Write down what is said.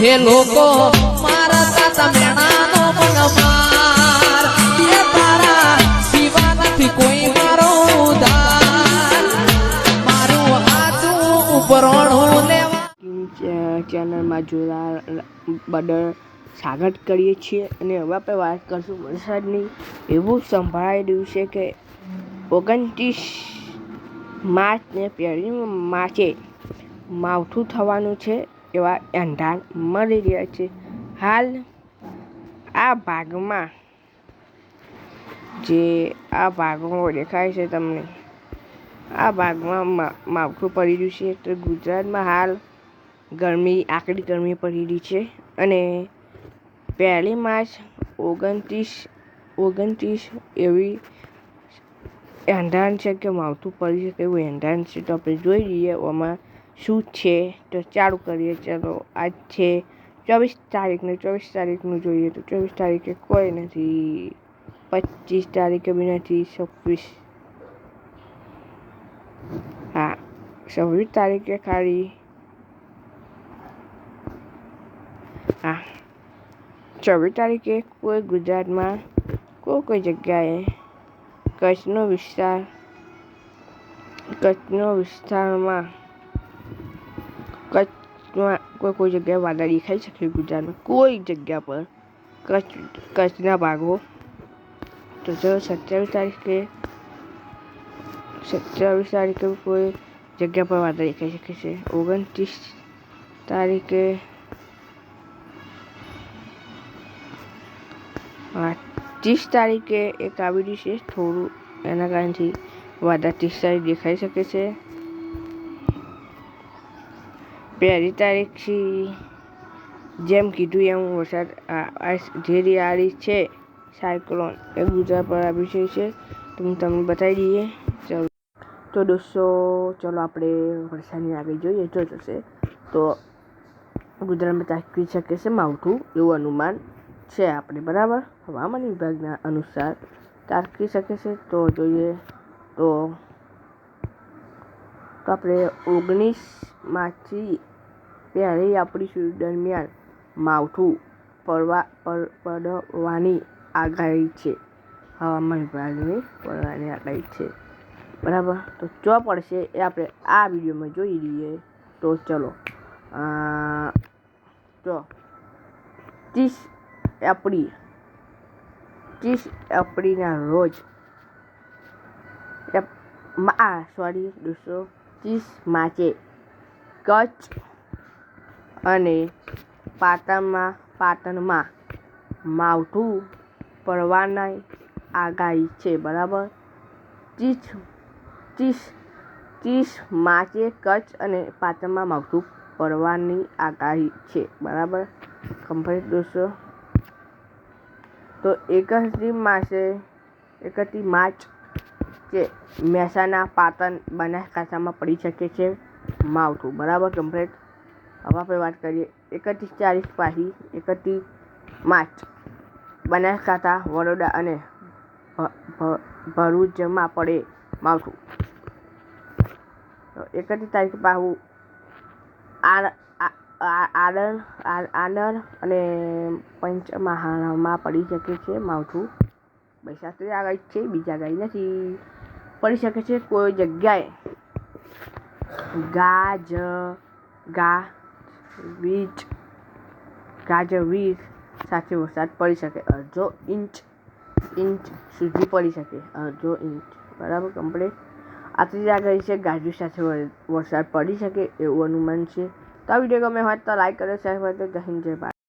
હે લોકો, મારા તાતા મેણાનો મનમાર એ તારા સિવા નથી કોઈ મારો ઉદાર મારું હાથું ઉપરણું ચેનલમાં જોડા બદલ સ્વાગત કરીએ છીએ અને હવે આપણે વાત કરશું વરસાદની. એવું સંભળાઈ રહ્યું છે કે ઓગણત્રીસ માર્ચને પહેલી માર્ચે માવઠું થવાનું છે. એવા એંધાણ મળી રહ્યા છે. હાલ આ ભાગમાં જે આ ભાગમાં દેખાય છે તમને, આ ભાગમાં માવઠું પડી રહ્યું છે. તો ગુજરાતમાં હાલ ગરમી, આકરી ગરમી પડી રહી છે અને પહેલી માર્ચ ઓગણત્રીસ ઓગણત્રીસ એવી એંધાણ છે કે માવઠું પડી શકે એવું એંધાણ છે. તો આપણે જોઈ લઈએ આમાં શું છે? તો ચાલુ કરીએ. ચલો, આજ છે ચોવીસ તારીખને. ચોવીસ તારીખનું જોઈએ તો ચોવીસ તારીખે કોઈ નથી. પચીસ તારીખે બી નથી. છવ્વીસ. હા, છવ્વીસ તારીખે ખાલી. હા ચોવીસ તારીખે કોઈ ગુજરાતમાં, કોઈ કોઈ જગ્યાએ કચ્છનો વિસ્તાર, કચ્છનો વિસ્તારમાં કચ્છમાં કોઈ કોઈ જગ્યાએ વાદળ દેખાઈ શકે ગુજરાતમાં કોઈ જગ્યા પર. કચ્છ, કચ્છના ભાગો. તો જો સત્યાવીસ તારીખે સત્યાવીસ તારીખે કોઈ જગ્યા પર વાદળ દેખાઈ શકે છે? ઓગણત્રીસ તારીખે ત્રીસ તારીખે એક આવી રહ્યું છે. થોડું એના કારણથી વાદળ ત્રીસ તારીખ દેખાઈ શકે છે. પહેલી તારીખથી જેમ કીધું એમ વરસાદ આ- આ જે રિયાળી છે, સાયક્લોન એ ગુજરાત પર આવી છે છે. તો હું તમને બતાવી દઈએ. ચાલો. તો દોસ્તો, ચલો આપણે વરસાદની આગળ જોઈએ, જો જશે. તો ગુજરાતમાં તાકી શકે છે માવઠું, એવું અનુમાન છે આપણે, બરાબર? હવામાન વિભાગના અનુસાર તારકી શકે છે. તો જોઈએ. તો તો આપણે ઓગણીસ માર્ચથી પહેલી આપણી દરમિયાન માવઠું પડવા પડવાની આગાહી છે. હવામાન વિભાગની પડવાની આગાહી છે. બરાબર? તો ચો પડશે એ આપણે આ વિડીયોમાં જોઈ લઈએ. તો ચલો તો ત્રીસ એપ્રિલ ત્રીસ એપ્રિલના રોજ આ સોરી દોસ્તો ત્રીસ માર્ચે કચ્છ અને પાટણમાં પાટણમાં માવઠું પડવાની આગાહી છે, બરાબર? ત્રીસ ત્રીસ ત્રીસ માર્ચે કચ્છ અને પાટણમાં માવઠું પડવાની આગાહી છે, બરાબર? કમ્પ્લીટ દોસ્તો, તો એકત્રીસ માસે, એકત્રીસ માર્ચ છે મહેસાણા પાટણ બનાસકાંઠામાં પડી શકે છે માવઠું, બરાબર કમ્પ્લીટ હવે આપણે વાત કરીએ એકત્રીસ તારીખ પાછી એકત્રીસ માર્ચ બનાસકાંઠા વડોદરા અને ભરૂચમાં પડે માવઠું એકત્રીસ તારીખ પાછું આર આ- આ- આણંદ આ- આણંદ અને પંચમહાલમાં પડી શકે છે માવઠું. બૈસાત્રી આગાહી છે, બીજા આગાહી નથી. પડી શકે છે કોઈ જગ્યાએ. ગાજ, ગા વીજ ગાજવીજ સાથે વરસાદ પડી શકે. અડધો ઇંચ ઇંચ સુધી પડી શકે. અડધો ઇંચ. બરાબર કમ્પ્લીટ આટલી આગાહી છે ગાજવી સાથે વરસાદ પડી શકે એવું અનુમાન છે. તો આ વીડિયો ગમે હોય તો લાઈક કરો, શેર કરો. જય હિન્દ, જય ભારત.